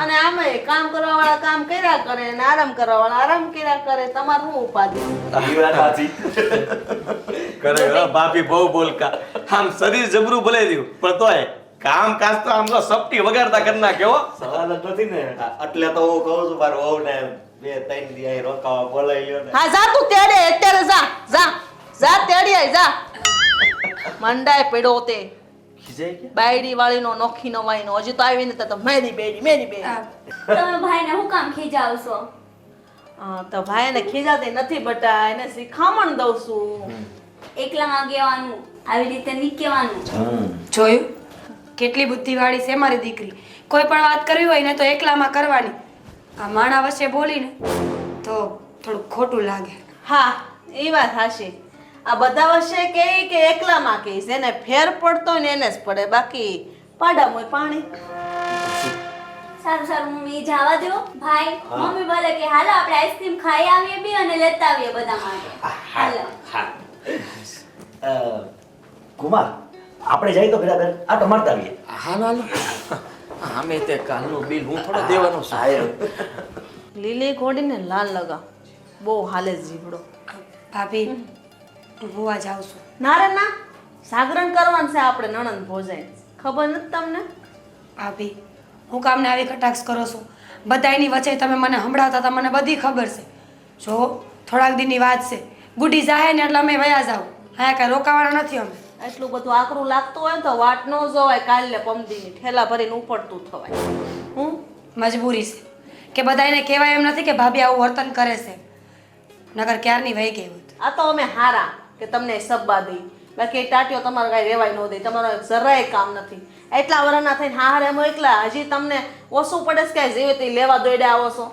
અને આમે કામ કરવા વાળા કામ કર્યા કરે અને આરામ કરવા વાળા આરામ કર્યા કરે તમારું શું ઉપાધિ? ઈ વાત સાચી. કરે બાપી બહુ બોલકા. આમ શરીર જબરું ભલે રહ્યું. પણ તોય કામ કાજ તો આમ તો સપટી વગાડતા કરી નાખે હો. સવાલ જ નથી ને. એટલે તો હું કહું છું મારું વહુ ને બે ત્રણ દી અહીં રોકાવા બોલાઈ લ્યો ને. હા જા તું તેડે અત્યારે જા જા. જા તેડી આય જા. મંડાય પડ્યો તે. ખીજાઈ ગયા બાયડી વાળીનો નોખી નવાઈનો હજી તો આવી નથી તો મેરી બેરી મેરી બેરી. તમે ભાઈને હું કામ ખીજાવશો હા, તો ભાઈને ખીજાતી નથી બટા એને શીખામણ દઉં છું. એકલામાં ગેવાનું આવી રીતે નહીં કહેવાનું જોયું? કેટલી બુદ્ધિવાળી છે મારી દીકરી. કોઈ પણ વાત કરવી હોય ને તો એકલામાં કરવાની. આ માણા વચ્ચે બોલીને તો થોડું ખોટું લાગે. હા એ વાત હાશી આ બધા વચ્ચે કે કે એકલામાં કહીશ એને ફેર પડતો ને એને જ પડે. બાકી પાડામાં પાણી. સારું સારું મમ્મી જવા દો ભાઈ મમ્મી બોલે કે હાલો આપણે આઈસ્ક્રીમ ખાઈ આવીએ બી અને લેતા આવીએ બધા માટે. હાલો. હા. કુમાર આપણે જઈએ તો બરાબર તો મારતા આવીએ. હાલો હાલો અમે તે કાલનું બિલ હું થોડો દેવાનો છું. લીલી ઘોડીને લાલ લગા. બહુ હાલે જીવડો ભાભી હું જાઉં છું. ના રે ના જાગરણ કરવાનું છે આપણે નણંદ ભોજાય ખબર નથી તમને? ભાભી હું કામને આવી કટાક્ષ કરો છો? બધાયની વચ્ચે તમે મને સંભળાવતા હતા મને બધી ખબર છે. જો થોડાક દિનની વાત છે. ગુડી જાહે ને એટલે અમે વયા જાવ હા કાંઈ રોકાવાના નથી અમે. એટલું બધું આકરું લાગતું હોય ને તો વાટ ન જોવાય કાલે પમદીની ઠેલા ભરીને ઉપડતું થવાય. હું? મજબૂરી છે. કે બધાયને કહેવાય એમ નથી કે ભાભી આવું વર્તન કરે છે. નગર ક્યારની વહી હોત? આ તો અમે હારા. કે તમને સબ્બા દઈ બાકી એ ટાટીઓ તમારે કાંઈ રેવાય ન દે. તમારો જરાય કામ નથી. એટલા વરના થઈને હારે એમ એકલા હજી તમને ઓછું પડે છે કે જેવી તે લેવા દોડ્યા આવો છો?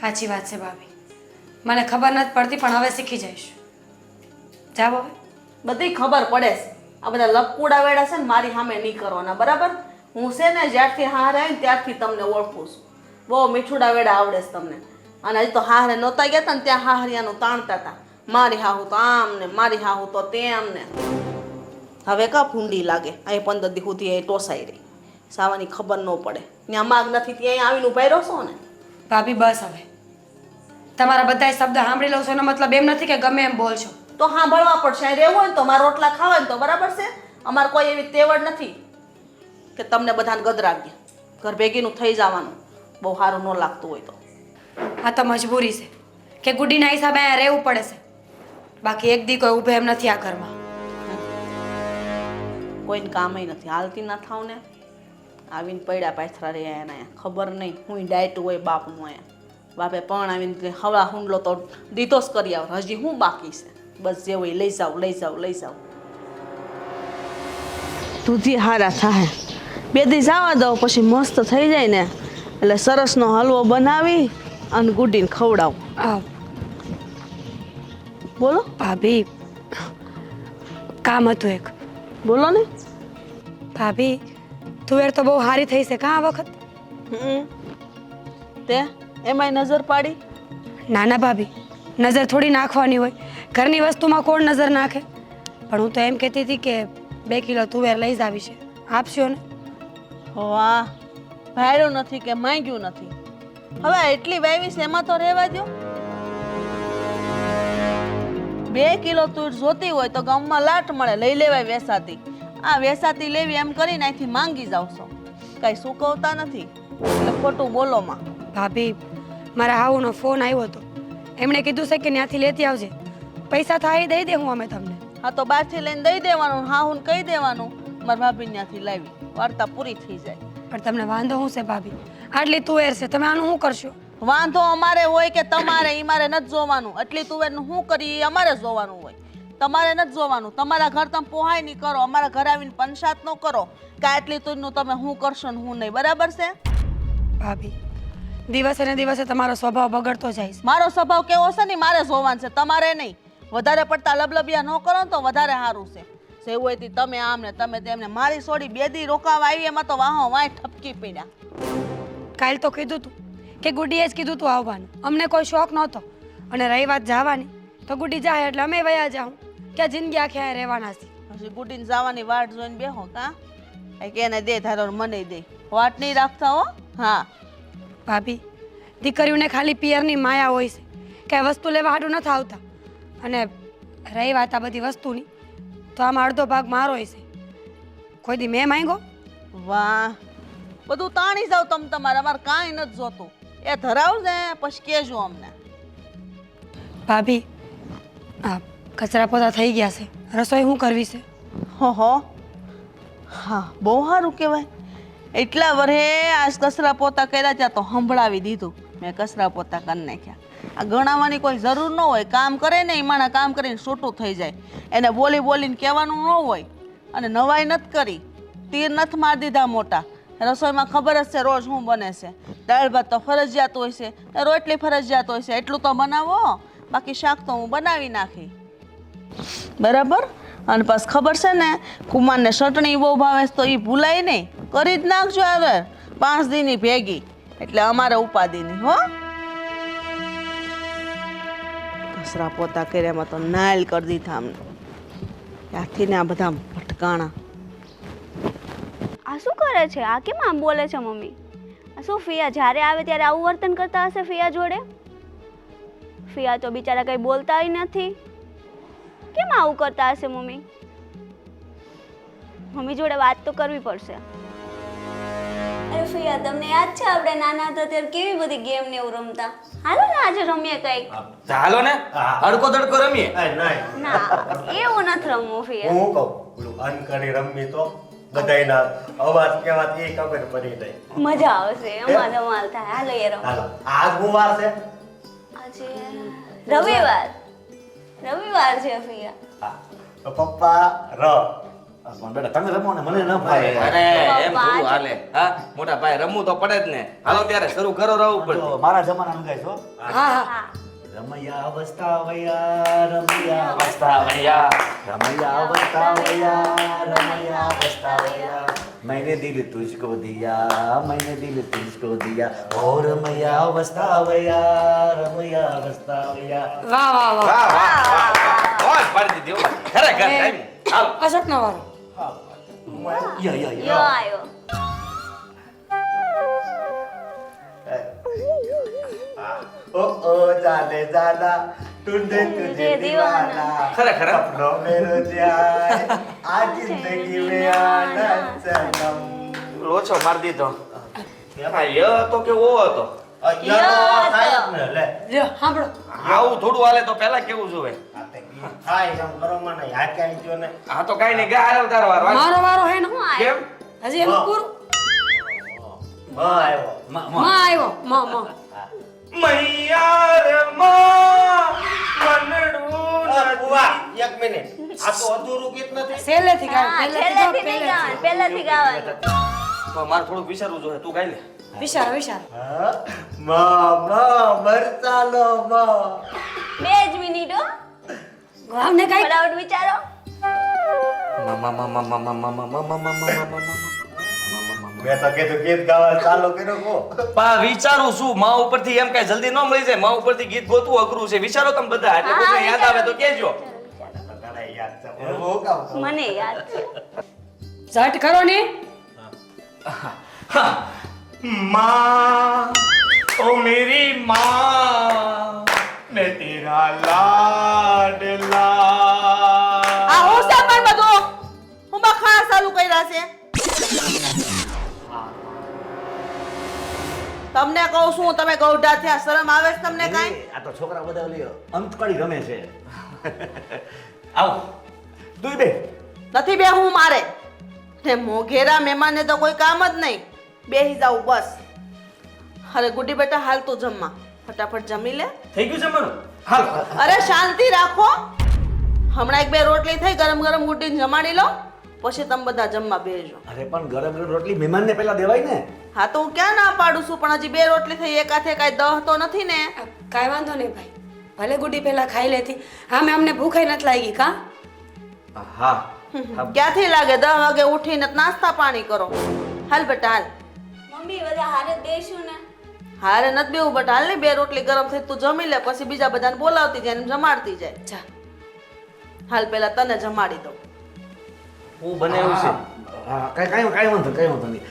સાચી વાત છે ભાભી. મને ખબર નથી પડતી પણ હવે શીખી જઈશ. જાવ હવે. બધી ખબર પડે છે. આ બધા લપકુડા વેડા છે ને મારી સામે નહીં કરવાના બરાબર? હું છે ને જ્યારથી હાર આવી ને ત્યારથી તમને ઓળખું છું. બહુ મીઠુડા વેડા આવડે છે તમને. અને હજી તો હારે નહોતા ગયા હતા ને ત્યાં હાહરિયાનું તાણતા હતા મારી હાહુ તો આમ ને મારી હાહુ તો તેમ ને હવે કા ભૂંડી લાગે? અહીં પંદર દી સુધી અહીં ટોસાઈ રહી. સાવાની ખબર ન પડે. ત્યાં માગ નથી ત્યાં આવીને ઊભા રહો છો ને? ભાભી બસ હવે. તમારા બધા શબ્દ સાંભળી લઉં છો એનો મતલબ એમ નથી કે ગમે એમ બોલશો. તો સાંભળવા પડશે. અહીં રહેવું હોય ને તો મારા રોટલા ખાવા ને તો બરાબર છે. અમારે કોઈ એવી તેવડ નથી કે તમને બધાને ગદરાવીએ. ઘર ભેગીનું થઈ જવાનું. બહુ સારું ન લાગતું હોય તો. આ તો મજબૂરી છે કે ગુડીના હિસાબે અહીંયા રહેવું પડે છે. બાકી એક દી કોઈ ઊભે એમ નથી આ ઘરમાં. કોઈને કામય નથી હાલતી ના થાવ ને. આવીને પડ્યા પાથરા રહ્યા એના ખબર નહીં હું ડાયટું હોય બાપનું અહીંયા બાપે પણ આવીને હવા હુંડલો તો દીધો જ કરી આવ હજી હું બાકી છે? બસ જે હોય લઈ જાવ લઈ જાવ લઈ જાવ દૂધી હારા થાય. બે દી જવા દો પછી મસ્ત થઈ જાય ને. એટલે સરસનો હલવો બનાવી અને ગુડીને ખવડાવું. આ બોલો? ભાભી કામ હતું એક. બોલો ને. ભાભી તુવેર તો બહુ સારી થઈ છે કાં આ વખત? તે એમાંય નજર પાડી? નાના ભાભી. નજર થોડી નાખવાની હોય. ઘરની વસ્તુમાં કોણ નજર નાખે? પણ હું તો એમ કહેતી હતી કે બે કિલો તુવેર લઈ જ આવી છે. આપશો ને? વાહ. ભાડ્યું નથી કે માંગ્યું નથી? હવે એટલી વાવીશ છે એમાં તો રહેવા દો બે કિલો તુર જોતી હોય તો ગામમાં લાટ મળે લઈ લેવાય વેસાતી. આ વેસાતી લેવી એમ કરીને અહીંથી માંગી જાવશો કઈ સુકવતા નથી. એટલે ખોટું બોલોમાં ભાભી મારા હાઉનો ફોન આવ્યો હતો. એમણે કીધું છે કે ત્યાંથી લેતી આવજે. પૈસા થાય દઈ દે હું અમે તમને. હા તો બહારથી લઈને દઈ દેવાનું હા હું કહી દેવાનું. મારા ભાભી ત્યાંથી લાવી. વાર્તા પૂરી થઈ જાય. પણ તમને વાંધો શું છે ભાભી? આટલી તુવેર છે તમે આનું શું કરશો? વાંધો અમારે હોય કે તમારે એ મારે નથી જોવાનું. એટલી તુવેરનું શું કરી ઈ અમારે જોવાનું હોય. તમારે નથી જોવાનું. તમારા ઘર તમે પોહાય નહીં કરો. અમારા ઘર આવીને પંચાયત ન કરો કે આટલી તુરનું તમે શું કરશો ને હું નહીં. બરાબર છે? ભાભી દિવસે ને દિવસે તમારો સ્વભાવ બગડતો જાય છે. મારો સ્વભાવ કેવો છે ને? મારે જોવાનું છે. તમારે નહીં. વધારે પડતા લબલબિયા ન કરો ને તો વધારે સારું છે. જેવું હોય તે તમે આમ ને તમે તેમને મારી છોડી બેદી રોકાવા આવી એમાં તો વાહો વાય ઠપકી પીડ્યા. કાલ તો કીધું તું. કે ગુડીએ જ કીધું તું આવવાનું. અમને કોઈ શોખ નહોતો. અને રહી વાત જવાની. તો ગુડી જાય એટલે અમે વયા જાઉં. કે જિંદગી આખી અહીંયા રહેવાના છે. પછી ગુટીને જવાની વાટ જોઈને બેહો કા? કઈ કે એને દે તારો મને દે. વાટ નહીં રાખતા હો? હા. ભાભી દીકરીઓને ખાલી પિયરની માયા હોય છે. કે વસ્તુ લેવા હાડું નથી આવતા. અને રહી વાત આ બધી વસ્તુની તો આમાં અડધો ભાગ મારો છે કોઈ દી મેં માંગ્યો? વાહ. બધું તાણી જાવ તમ તમારે. અમારે કાંઈ નથી જોતું. એ ધરાવજે પછી કહેજો અમને. ભાભી આ કચરા પોતા થઈ ગયા છે. રસોઈ શું કરવી છે? હો હો હા બહુ સારું કહેવાય. એટલા વરે આજ કચરા પોતા કર્યા ત્યાં તો સંભળાવી દીધું. મેં કચરા પોતા કરી નાખ્યા. આ ગણાવવાની કોઈ જરૂર ન હોય. કામ કરે ને એ માણા કામ કરીને છૂટું થઈ જાય. એને બોલી બોલીને કહેવાનું ન હોય. અને નવાઈ નથી કરી. તીર નથી મારી દીધા મોટા. રસોઈમાં ખબર જ છે રોજ શું બને છે. દાળ ભાત તો ફરજિયાત હોય છે. રોટલી ફરજિયાત હોય છે. એટલું તો બનાવો. બાકી શાક તો હું બનાવી નાખી. બરાબર? અને પાસ ખબર છે ને, કુમારને ચટણી બહુ ભાવે તો એ ભૂલાય નહીં. કરી જ નાખજો હવે. પાંચ દીની ભેગી. એટલે અમારે ઉપાધિની, હો? કસરા પોતા કર્યામાં તો નાયલ કરી દીધા અમને. ત્યાંથી ને આ બધા ભટકાણા? આ શું કરે છે? આ કેમ આમ બોલે છે મમ્મી? આ શું ફિયા જ્યારે આવે ત્યારે આવું વર્તન કરતા હશે ફિયા જોડે? ફિયા તો બિચારા કંઈ બોલતા નથી. કેમ આવું કરતા હશે મમ્મી? મમ્મી જોડે વાત તો કરવી પડશે. અરે ફિયા તમને યાદ છે આપણે નાના હતા ત્યારે કેવી બધી ગેમ ને એવું રમતા? હાલો ને આજે રમીએ કંઈક. હાલો ને. હડકો દડકો રમીએ. ના એવું નથી રમવું ફિયા. હું કહું અનકરી રમવી તો બધાયના અવાજ કેવાત એ ખબર પડી જાય. મજા આવશે અમાર ધમાલ થાય. હાલો રમ હાલો આજ હું વાર છે? આજે રવિવાર. રવિવાર છે ફિયા હા. તો પપ્પા ર. બેટા તમે રમો ને મને ન અરે એમ થોડું હાલે. હા મોટા ભાઈ રમવું તો પડે જ ને. હાલો ત્યારે શરૂ કરો રહું પડે મારા જમાનાનું ગાય છો હા હા. હા. રમૈયા અવસ્થા વયા રમૈયા વસ્તા ભૈયા રમૈયા અવસ્થા વયા રમૈયા અવસ્થા વયા मैंने दिल तुझको दिया मैंने दिल तुझको दिया ओ रमैया अवस्था वया रमैया अवस्था वया વાહ વાહ વાહ વાહ વાહ વાહ વાહ મોજ પાડી દીધી હો. ખરેખર ટાઈમ હાલો અશોકનો વારો યા યા યો યા ओ ओ जाने जाना तुझे तुझे दीवाना। दीवाना खरा, खरा. सपनों में रोज आए आज जिंदगी में आनंद सनम ઓછો મારી દીધો એમાં ય હતો કે ઓ હતો અહીંયા તો થાય જ ને લે લ્યો સાંભળો આવું થોડું હાલે તો પહેલા કેવું જોવે આ તે ઈ થાય એમ કરો મને યા ક્યાંય ગયો ને આ તો કાઈ નહીં ગા હાલો તારો વાર વાંચ. મારો વારો હે ને હું આયો કેમ હજી એનું પૂરું મ આવ્યો માં માં આવ્યો માં માં એક મિનિટ આ તો અધૂરું ગીત નથી છેલ્લેથી ગાવ પહેલેથી ગાવ નહીં પહેલેથી પહેલેથી તો મારે થોડુંક વિચારવું જોઈએ તું ગાઈ લે વિશાળ વિચાર હા? મ મ મરચાલો મ બે જ મિનિટ હો કઈ ફટાફટ વિચારો મામા મામા મામા મામા મામા મામા મામા મેં તો કીધું ગીત ગાવા ચાલુ કર્યું કો પા વિચારું છું માં ઉપરથી એમ કઈ જલ્દી ન મળી જાય માં ઉપરથી ગીત ગોતવું અઘરું છે વિચારો તમે બધા એટલે હા, કોઈને યાદ આવે તો કેજો ઘણા યાદ છે પણ હું કામ કહું? મને યાદ છે ઝટ કરો ને माँ ओ मेरी माँ मैं तेरा लाडला આ હું છે પણ બધું હું બા ખાસ ચાલુ કર્યા છે તમને કહું છું તમે ગૌઢા થયા. શરમ આવે છે તમને કાંઈ? આ તો છોકરા બધા ઓલી અંતકડી ગમે છે. આવો. તું બે. નથી બે હું મારે. ને મોઘેરા મહેમાનને તો કોઈ કામ જ નહીં. બેહી જાવ બસ. અરે ગુડી બેટા હાલ તું જમવા. ફટાફટ જમી લે. થઈ ગયું જમવાનું? હાલ. અરે શાંતિ રાખો. હમણાં એક બે રોટલી થઈ ગરમ ગરમ ગુડીને જમાડી લો. પછી તમે બધા જમવા બેસજો અરે પણ ગરમ ગરમ રોટલી મહેમાનને પહેલા દેવાય ને. હા તો હું ક્યાં ના પાડું છું? પણ હજી બે રોટલી થઈ એક હાથે કાંઈ દહ તો નથી ને. કાંઈ વાંધો નહીં ભાઈ. ભલે ગુડી પહેલા ખાઈ લેતી. હા મેં અમને ભૂખે નથી લાગી કા? હા. ક્યાંથી લાગે? દહ વાગે ઉઠીને નાસ્તા પાણી કરો. હાલ બેટા હાલ. મમ્મી બધા હારે બેસું ને. હારે નથી બેવું બટ હાલ ને બે રોટલી ગરમ થઈ તું જમી લે પછી બીજા બધાને બોલાવતી જાય જમાડતી જાય. હાલ પેલા તને જમાડી દઉં. હું બનાવ્યું છે. હા કાંઈ કાંઈ કાંઈ વાંધો કાંઈ વાંધો નહીં.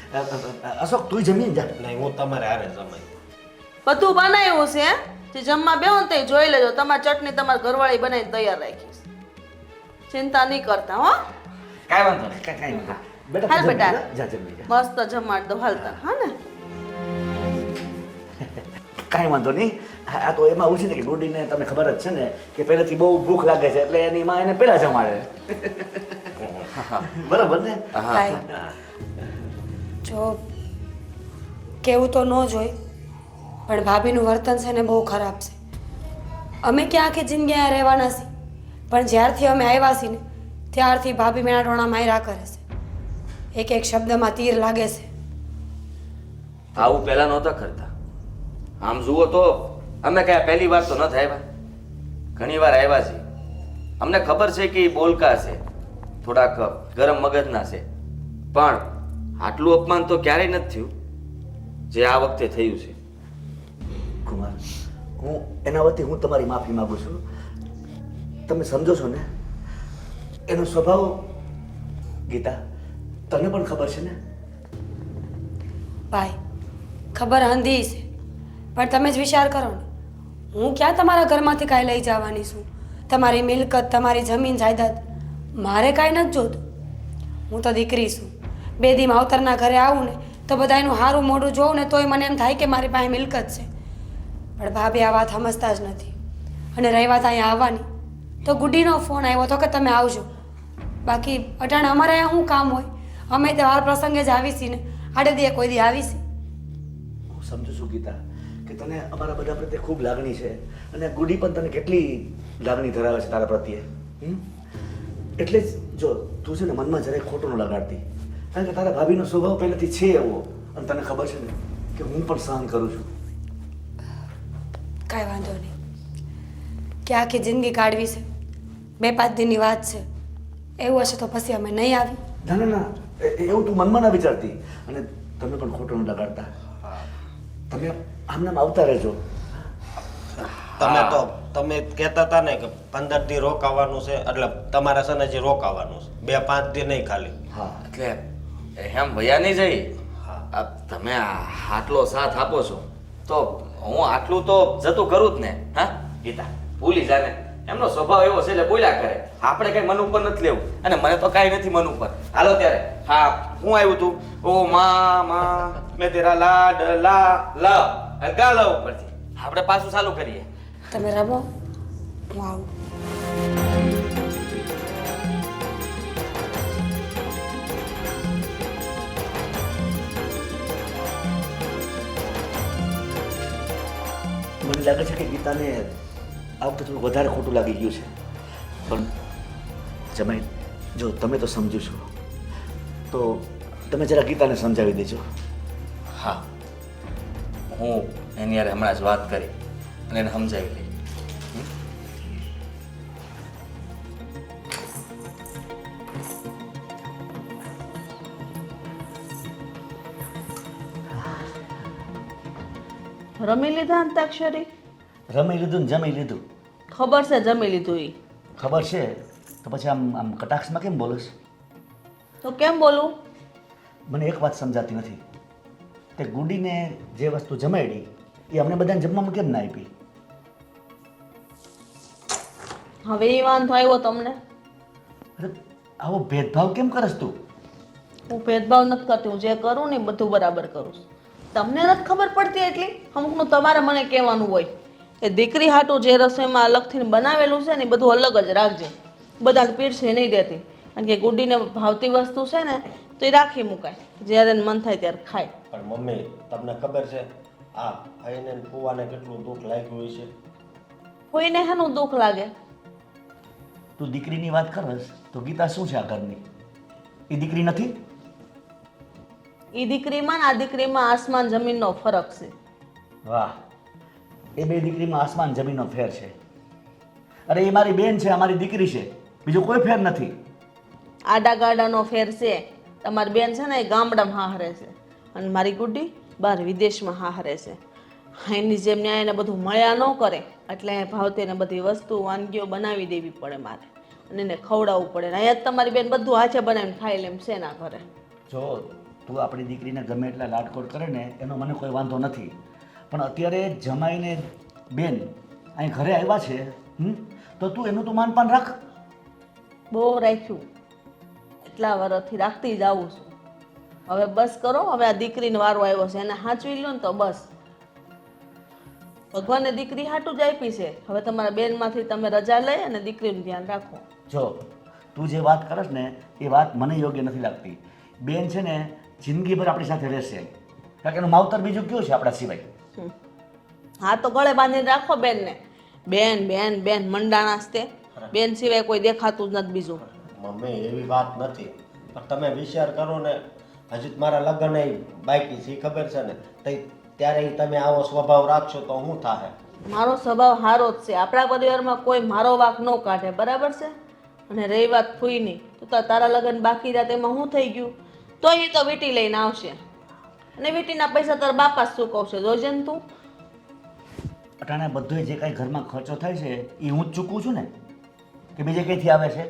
અશોક તું જમીન જા. નહીં હું તમારે હારે જમાઈ. બધું બનાવ્યું છે જે જમવા બેહો ને તે જોઈ લેજો. તમારી ચટણી તમારી ઘરવાળી બનાવીને તૈયાર રાખીશ ચિંતા નહીં કરતા હો. કાંઈ વાંધો નહીં. કાંઈ કાંઈ વાંધો. બેટા હાલ બેટા. જા, જા જમી જા. મસ્ત જમાડ દો હાલતા હા ને? કાંઈ વાંધો નહીં. આ તો એમાં એવું છે ને કે ગુડીને તમને ખબર જ છે ને કે પહેલેથી બહુ ભૂખ લાગે છે એટલે એની માં એને પેલા જમાડે. બરાબર ને? જો કેવું તો ન જોઈ પણ ભાભીનું વર્તન છે ને બહુ ખરાબ છે. અમે ક્યાં આખી જિંદગી અહીંયા રહેવાના છીએ? પણ જ્યારથી અમે આવ્યા છીએ ને ત્યારથી ભાભી મેળા ટોણા માયરા કરે છે. એક એક શબ્દમાં તીર લાગે છે. આવું પહેલા નહોતા કરતા. આમ જુઓ તો અમે કયા પહેલી વાર તો ન આવ્યા. ઘણી વાર આવ્યા છીએ. અમને ખબર છે કે એ બોલકા છે. થોડાક ગરમ મગજના છે. પણ આટલું અપમાન તો ક્યારેય નથી થયું જે આ વખતે થયું છે. કુમાર હું એના વતી હું તમારી માફી માંગુ છું. તમે સમજો છો ને? એનો સ્વભાવ ગીતા તને પણ ખબર છે ને? ભાઈ ખબર અંધી છે. પણ તમે જ વિચાર કરો ને. હું ક્યાં તમારા ઘરમાંથી કાંઈ લઈ જવાની છું? તમારી મિલકત તમારી જમીન જાયદાદ મારે કાંઈ નથી જોતું. હું તો દીકરી છું. બે દી માવતરના ઘરે આવું ને તો બધા એનું સારું મોઢું જોઉં ને તોય મને એમ થાય કે મારી પાસે મિલકત છે. પણ ભાભી આ વાત સમજતા જ નથી. અને રહી વાત અહીંયા આવવાની. તો ગુડીનો ફોન આવ્યો હતો કે તમે આવજો. બાકી અટાણે અમારે અહીંયા શું કામ હોય? અમે તે વાર પ્રસંગે જ આવીશી ને આડે દીએ કોઈ દી આવીશી. હું સમજુ છું ગીતા કે તને અમારા બધા પ્રત્યે ખૂબ લાગણી છે અને ગુડી પણ તને કેટલી લાગણી ધરાવે છે તારા પ્રત્યે? હમ? એટલે જ જો તું છે ને મનમાં જરાય ખોટું ન લગાડતી. કારણ કે તારા ભાભીનો સ્વભાવ પહેલાંથી છે એવો. અને તને ખબર છે ને કે હું પણ સહન કરું છું. કાંઈ વાંધો નહીં. કે આખી જિંદગી કાઢવી છે. બે પાંચ દિનની વાત છે. એવું હશે તો પછી અમે નહીં આવી. ના ના ના. એવું તું મનમાં ના વિચારતી. અને તમે પણ ખોટું ન લગાડતા. તમે આમનામ આવતા રહેજો. તમે તો તમે કહેતા હતા ને કે પંદર દી રોકાવાનું છે એટલે તમારે છે ને હજી રોકાવાનું છે. બે પાંચ દી નહીં ખાલી. હા એટલે એમ ભૈયા નહીં જઈ. તમે આટલો સાથ આપો છો. તો હું આટલું તો જતું કરું જ ને હા? ગીતા ભૂલી જાને એમનો સ્વભાવ એવો છે એટલે બોલ્યા કરે. આપણે કઈ મન ઉપર નથી લેવું. અને મને તો કાંઈ નથી મન ઉપર. હાલો ત્યારે. હા હું આવ્યું તું? ઓ મા મા મેં તેરા લાડ લા લ ગા લ ઉપરથી. આપણે પાછું ચાલુ કરીએ. તમે રમો હું આવું મને લાગે છે કે ગીતાને આ વખતે થોડું વધારે ખોટું લાગી ગયું છે. પણ જમાઈ જો તમે તો સમજો છો તો તમે જરા ગીતાને સમજાવી દેજો. હા. હું એની યારે હમણાં જ વાત કરી. અને એને સમજાવી લઈ રમી લીધા અંતાક્ષરી રમી લીધું ને જમી લીધું. ખબર છે જમી લીધું એ ખબર છે? તો પછી આમ આમ કટાક્ષમાં કેમ બોલો છો? તો કેમ બોલું? મને એક વાત સમજાતી નથી. તે ગુડીને જે વસ્તુ જમાડી એ અમને બધાને જમવામાં કેમ ના આપી? હવે એ વાંધો આવ્યો તમને? અરે આવો ભેદભાવ કેમ કરસ તું? હું ભેદભાવ નથી કરતી હું જે કરું ને એ બધું બરાબર કરું છું. તમને નથી ખબર પડતી એટલી? અમુકનું તમારે મને કહેવાનું હોય. એ દીકરી હાટું જે રસોઈમાં અલગથી બનાવેલું છે ને એ બધું અલગ જ રાખજે. બધા પીરસે નહીં દેતી. કારણ કે ગુડીને ભાવતી વસ્તુ છે ને તો એ રાખી મુકાય. જ્યારે એને મન થાય ત્યારે ખાય. પણ મમ્મી તમને ખબર છે આ ફુવાને કેટલું દુઃખ લાગ્યું હોય છે? કોઈને હેનું દુઃખ લાગે? તું દીકરીની વાત કરસ તો ગીતા શું છે આ ઘરની? એ દીકરી નથી? એ દીકરીમાં ને આ દીકરીમાં આસમાન જમીનનો ફરક છે. વાહ. એ બે દીકરીમાં આસમાન જમીનનો ફેર છે. અરે એ મારી બેન છે અમારી દીકરી છે. બીજો કોઈ ફેર નથી. આડા ગાડાનો ફેર છે. તમારી બેન છે ને એ ગામડામાં હાહરે છે. અને મારી ગુડ્ડી બહાર વિદેશમાં હાહરે છે. એની જેમ ન્યાય એને બધું મળ્યા ન કરે એટલે ભાવતી એને બધી વસ્તુ વાનગીઓ બનાવી દેવી પડે મારે. અને એને ખવડાવવું પડે. ને અહીંયા તમારી બેન બધું હાથે બનાવીને ખાઈ લે એમ છે ના ઘરે. જો તું આપણી દીકરીને ગમે એટલા લાડકોડ કરે ને એનો મને કોઈ વાંધો નથી. પણ અત્યારે જમાઈને બેન અહીં ઘરે આવ્યા છે તો તું એનું તું માનપાન રાખ. બહુ રાખ્યું. એટલા વર્ષથી રાખતી જ આવું છું. હવે બસ કરો હવે આ દીકરીનો વારો આવ્યો છે. એને સાચવી લો ને તો બસ. ભગવાને દીકરી હાટું જ આપી છે. હવે તમારા બેનમાંથી તમે રજા લઈ અને દીકરીનું ધ્યાન રાખો. જો તું જે વાત કરસ ને એ વાત મને યોગ્ય નથી લાગતી. બેન છે ને જિંદગીભર આપણી સાથે રહેશે. કારણ કે એનું માવતર બીજું કયું છે આપણા સિવાય? હા તો ગળે બાંધીને રાખો બેનને. બેન બેન બેન મંડાણાસ તે બેન સિવાય કોઈ દેખાતું જ નથી બીજું. મમ્મી એવી વાત નથી. પણ તમે વિચાર કરો ને હજી મારા લગ્ન બાકી છે ખબર છે ને? તઈ ત્યારે ઈ તમે આવો સ્વભાવ રાખશો તો શું થાય મારો સ્વભાવ સારો જ છે. આપણા પરિવારમાં કોઈ મારો વાક ન કાઢે બરાબર છે? અને રહી વાત ફૂઈની તો તાર- તારા લગ્ન બાકી રહ્યા તેમાં શું થઈ ગયું? તો એ તો વીટી લઈને આવશે. અને વીટીના પૈસા તારા બાપા જ ચૂકવશે જોજે ને તું અટાણે બધું જે કાંઈ ઘરમાં ખર્ચો થાય છે એ હું જ ચૂકવું છું ને? કે બીજે કંઈથી આવે છે?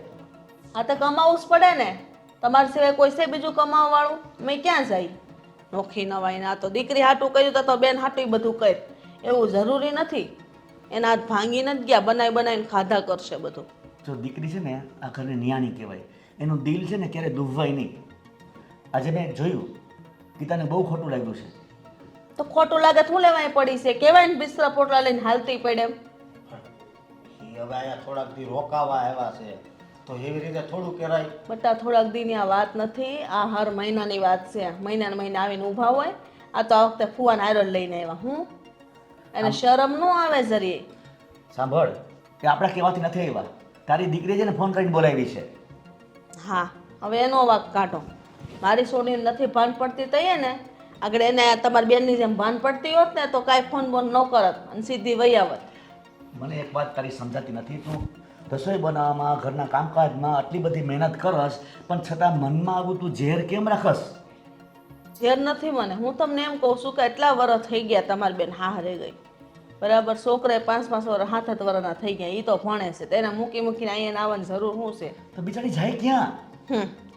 આ તો કમાવું જ પડે ને. તમારા સિવાય કોઈ છે બીજું કમાવાવાળું? મેં ક્યાં જાય? નોખી નવાઈ ના તો દીકરી હાટું કર્યું તો બેન હાટું બધું કર. એવું જરૂરી નથી. એના હાથ ભાંગીને જ ગયા બનાવી બનાવીને ખાધા કરશે બધું. જો દીકરી છે ને આ ઘરને નિયાણી કહેવાય. એનું દિલ છે ને ક્યારે દુભવાય નહીં. આજે મેં જોયું ગીતાને બહુ ખોટું લાગ્યું છે. તો ખોટું લાગે શું લેવાય પડી છે? કેવાય ને બિસ્તરા પોટલા લઈને હાલતી પડે એમ. હવે અહીંયા થોડાક દી રોકાવા આવ્યા છે. તો એવી રીતે થોડું કરાય બટા થોડાક દીની આ વાત નથી આ હર મહિનાની વાત છે. મહિના મહિને આવીને ઊભા હોય. આ તો આ વખતે ફુવાન આયરન લઈને આવ્યા હું એને શરમ ન આવે જરીએ સાંભળ કે આપણા કહેવાથી નથી આવ્યા. તારી દીકરી છે ને ફોન કરીને બોલાવી છે. હા હવે એનો વાક કાઢો. મારી સોની નથી ભાન પડતી તઈએ ને. આગળ એને તમારી બેનની જેમ ભાન પડતી હોત ને તો કાંઈ ફોન બોન ન કરત અને સીધી વૈયાવત મને એક વાત તારી સમજાતી નથી તું. રસોઈ બનાવવામાં ઘરના કામકાજમાં આટલી બધી મહેનત કરસ પણ છતાં મનમાં આવું તું ઝેર કેમ રાખસ? ઝેર નથી મને. હું તમને એમ કહું છું કે એટલા વર્ષ થઈ ગયા તમારી બેન હા રહી ગઈ. બરાબર છોકરાએ પાંચ પાંચ વર્ષ હાથ હાથ વર્ષના થઈ ગયા એ તો ભણે છે. તેને મૂકી મૂકીને અહીંયા આવવાની જરૂર શું છે? તો બિચારી જાય ક્યાં?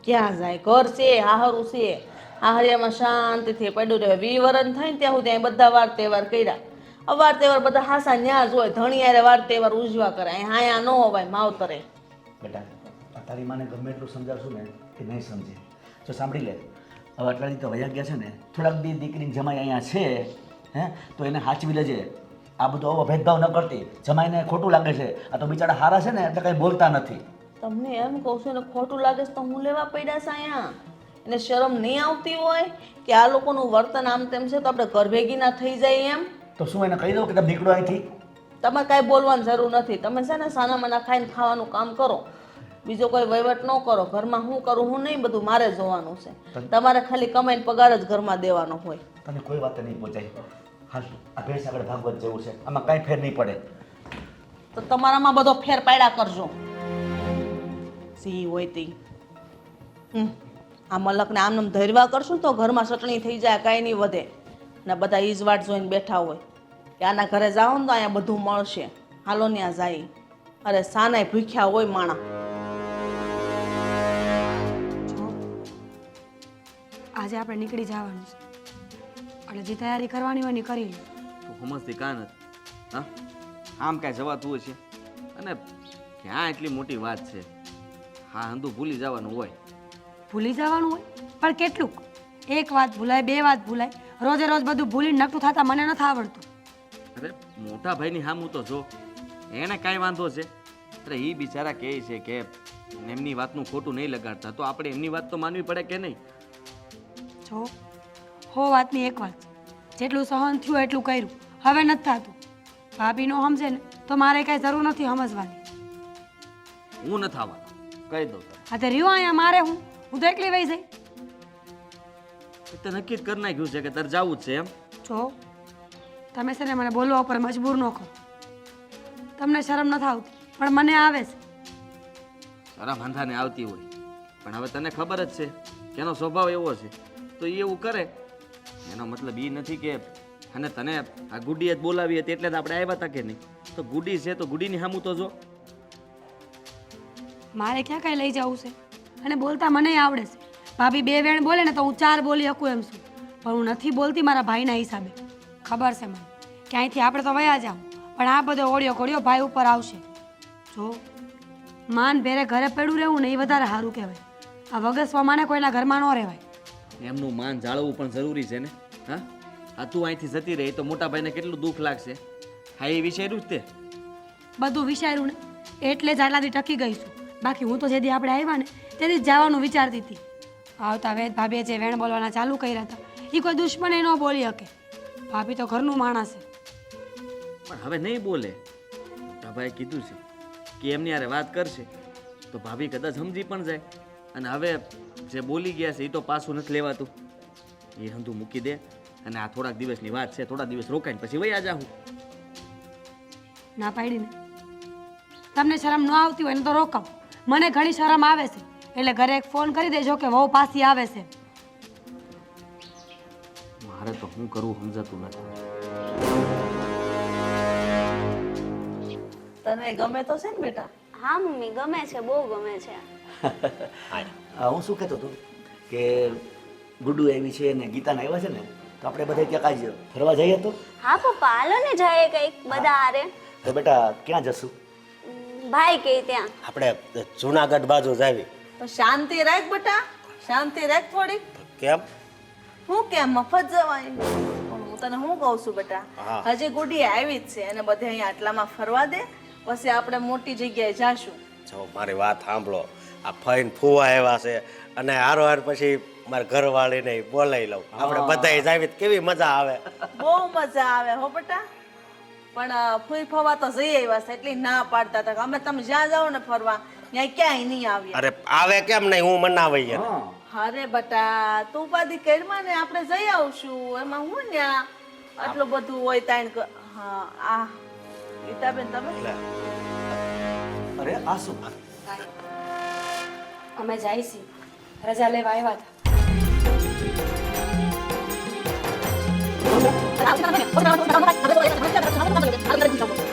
ક્યાં જાય? ઘર છે હાહરું છે. હાહરિયામાં શાંતિથી પડ્યું રહે. વી વરણ થાય ને ત્યાં સુધી બધા વાર તહેવાર કર્યા. અવાર તહેવાર બધા હાસા ન્યા જ હોય ધણિયારે વાર તહેવાર ઉજવા કરે. અહીં હાયા ન હોવાય માવતરે બેટા આ તારી માને ગમે એટલું સમજાવશું ને કે નહીં સમજે. જો સાંભળી લે હવે આટલા તો વયા ગયા છે ને થોડાક દી દીકરીની જમાઈ અહીંયા છે હે તો એને સાચવી લેજે. આ બધો આવો ભેદભાવ ન કરતી. જમાઈને ખોટું લાગે છે. આ તો બિચારા હારા છે ને એટલે કંઈ બોલતા નથી. તમને એમ કહું છું ને ખોટું લાગે છે તો હું લેવા પડ્યા છે અહીંયા? એને શરમ નહીં આવતી હોય કે આ લોકોનું વર્તન આમ તેમ છે તો આપણે ઘર ભેગી ના થઈ જાય એમ? તો શું એને કહી દઉં કે તમે નીકળો અહીંથી? તમારે કાંઈ બોલવાની જરૂર નથી. તમે છે ને સાના મના ખાઈને ખાવાનું કામ કરો. બીજો કોઈ વહીવટ ન કરો. ઘરમાં હું કરું હું નહીં બધું મારે જોવાનું છે. તમારે ખાલી કમાઈને પગાર જ ઘરમાં દેવાનો હોય. તને કોઈ વાત નહીં પહોંચાય. હાલ આ ભેંસ આગળ ભાગવત જેવું છે. આમાં કાંઈ ફેર નહીં પડે. તો તમારામાં બધો ફેર પાડ્યા કરજો. સિંહ હોય તે. આ મલકને આમ ધરવા કરશું તો ઘરમાં ચટણી થઈ જાય કાંઈ નહીં વધે. ને બધા ઈજવાટ વાટ જોઈને બેઠા હોય. કે આના ઘરે જાઓ ને તો અહીંયા બધું મળશે. હાલો ત્યાં જાય. અરે સાનાય ભૂખ્યા હોય માણા. આજે આપણે નીકળી જવાનું છે. એટલે જે તૈયારી કરવાની હોય ને કરી લે તું સમજતી કાં નથી? હા? આમ કાંઈ જવાતું છે અને ક્યાં એટલી મોટી વાત છે? હા હંધુ ભૂલી જવાનું હોય. ભૂલી જવાનું હોય? પણ કેટલુંક? એક વાત ભૂલાય બે વાત ભૂલાય. રોજે રોજ બધું ભૂલી નકટું થતા મને નથી આવડતું. અરે મોટા ભાઈની હામું તો જો એને કાંઈ વાંધો છે? અરે એ બિચારા કહે છે કે એમની વાતનું ખોટું નહીં લગાડતા તો આપણે એમની વાત તો માનવી પડે કે નહીં? જો હો વાતની એક વાત. જેટલું સહન થયું એટલું કર્યું. હવે નથી થતું. ભાભી નો સમજે ને તો મારે કાંઈ જરૂર નથી સમજવાની. હું નથી આવવાનો. કહી દઉં હા તે રહ્યું અહીંયા મારે હું. હું તો એકલી વહી જઈ. તે નક્કી જ કરી નાખ્યું છે કે તારે જવું જ છે એમ? જો તમે છે ને મને બોલવા ઉપર મજબૂર ન કરો. તમને શરમ નથી આવતી પણ મને આવે છે. શરમ વાંધાને આવતી હોય. પણ હવે તને ખબર જ છે કે એનો સ્વભાવ એવો છે. તો એ એવું કરે. એનો મતલબ એ નથી કે અને તને આ ગુડીએ જ બોલાવી હતી એટલે જ આપણે આવ્યા હતા કે નહીં? તો ગુડી છે તો ગુડીની સામું તો જો. મારે ક્યાં કાંઈ લઈ જવું છે? અને બોલતા મને આવડે છે. ભાભી બે વેણ બોલે ને તો હું ચાર બોલી શકું એમ છું. પણ હું નથી બોલતી મારા ભાઈના હિસાબે. ખબર છે મને. કે અહીંથી આપણે તો વયા જાઉં. પણ આ બધો ઓળિયો ઘોડિયો ભાઈ ઉપર આવશે. જો માન ભેરે ઘરે પડ્યું રહેવું ને એ વધારે સારું કહેવાય. આ વગસવા માને કોઈના ઘરમાં ન રહેવાય. એમનું માન જાળવવું પણ જરૂરી છે ને? હા? આ તું અહીંથી જતી રહી તો મોટા ભાઈને કેટલું દુઃખ લાગશે? હા એ વિચાર્યું જ તે. બધું વિચાર્યું ને? એટલે જ આટલાથી ટકી ગઈ છું. બાકી હું તો જેથી આપણે આવ્યા ને તેથી જવાનું વિચારતી હતી. આવતા વેદ ભાભીએ જે વેણ બોલવાના ચાલુ કર્યા હતા એ કોઈ દુશ્મને ન બોલી શકે. ભાભી તો ઘરનું માણસ છે. પણ હવે નહીં બોલે. ભાભાએ કીધું છે કે એમની હારે વાત કરશે તો ભાભી કદાચ સમજી પણ જાય. અને હવે જે બોલી ગયા છે એ તો પાછું નથી લેવાતું. એ હંધું મૂકી દે અને આ થોડાક દિવસની વાત છે થોડા દિવસ રોકાઈને પછી વયા જાઉં ના પાડીને તમને શરમ ન આવતી હોય ને તો રોકાવ. મને ઘણી શરમ આવે છે. એટલે ઘરે એક ફોન કરી દેજો કે વહુ પાછી આવે છે. મારે તો શું કરવું સમજાતું નથી. તને ગમે તો છે ને બેટા? હા મમ્મી ગમે છે બહુ ગમે છે. હું શું કહેતો હતો કે ગુડ્ડુ આવી છે ને ગીતાને આવ્યા છે ને તો આપણે બધા ક્યાંક આજે ફરવા જઈએ તો? હા પપ્પા હાલો ને જાય કંઈક બધા હારે. તો બેટા ક્યાં જશું? ભાઈ કે ત્યાં. આપણે જુનાગઢ બાજુ જાવી તો શાંતિ રાખ બેટા શાંતિ રાખ થોડીક કેમ? હું કેમ મફત જવાય? હું તને શું કહું છું બેટા? હજી ગુડી આવી જ છે અને બધે અહીંયા આટલામાં ફરવા દે પછી આપણે મોટી જગ્યાએ જાશું. જો મારી વાત સાંભળો. આ ફઈન ફૂવા આવ્યા છે અને હારો હાર પછી મારા ઘરવાળીને બોલાવી લઉં. આપણે બધાય જાવી કેવી મજા આવે. બહુ મજા આવે હો બેટા. પણ ફૂઈ ફવા તો જઈ આવ્યા છે એટલી ના પાડતા હતા અમે તમે જ્યાં જાઓ ને ફરવા ત્યાં ક્યાંય નહીં આવ્યા. અરે આવે કેમ નહીં? હું મનાવી અરે બટા તું પાદી કેરમાં ને આપણે જઈ આવશું. એમાં હું ન્યા આટલું બધું હોય તાણ હા આ. ગીતાબેન તમે? અરે આ શું અમે જાય છીએ રજા લેવા આવ્યા હતા.